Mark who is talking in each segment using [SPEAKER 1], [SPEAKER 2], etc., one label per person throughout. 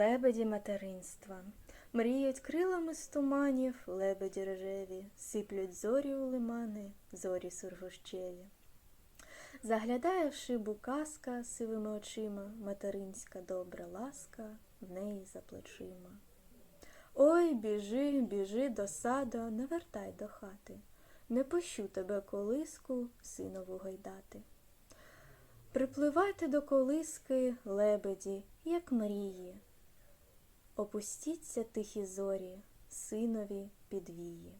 [SPEAKER 1] Лебеді материнства. Мріють крилами з туманів, лебеді рожеві, сиплють зорі у лимани, зорі сургущеві. Заглядає в шибу казка сивими очима, материнська добра ласка в неї за плечима. Ой, біжи, біжи до сада, не вертай до хати, не пущу тебе колиску синову гайдати. Припливайте до колиски, лебеді, як мрії. Опустіться тихі зорі, синові підвії.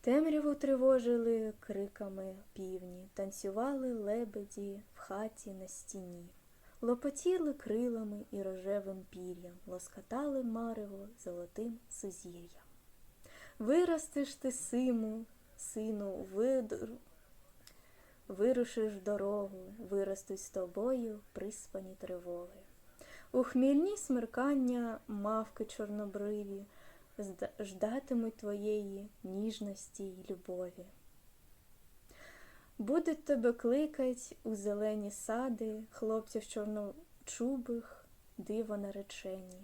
[SPEAKER 1] Темряву тривожили криками півні, танцювали лебеді в хаті на стіні, лопотіли крилами і рожевим пір'ям, лоскотали марево золотим сузір'ям. Виростеш ти симу, сину, видр... вирушиш дорогу, виростуть з тобою приспані тривоги. У хмільні смеркання мавки чорнобриві ждатимуть твоєї ніжності й любові. Будуть тебе кликать у зелені сади, хлопців чорночубих, диво наречені.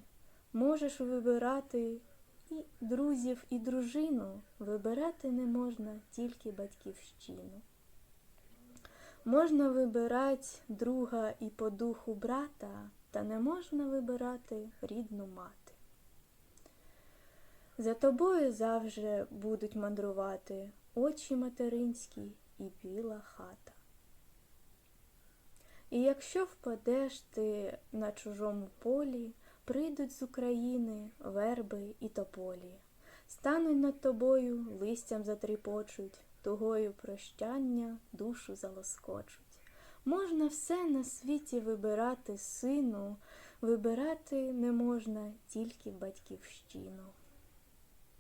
[SPEAKER 1] Можеш вибирати і друзів, і дружину, вибирати не можна тільки батьківщину. Можна вибирати друга і по духу брата, та не можна вибирати рідну мати. За тобою завжди будуть мандрувати очі материнські і біла хата. І якщо впадеш ти на чужому полі, прийдуть з України верби і тополі, стануть над тобою, листям затріпочуть, тугою прощання душу залоскочуть. Можна все на світі вибирати сину, вибирати не можна тільки батьківщину.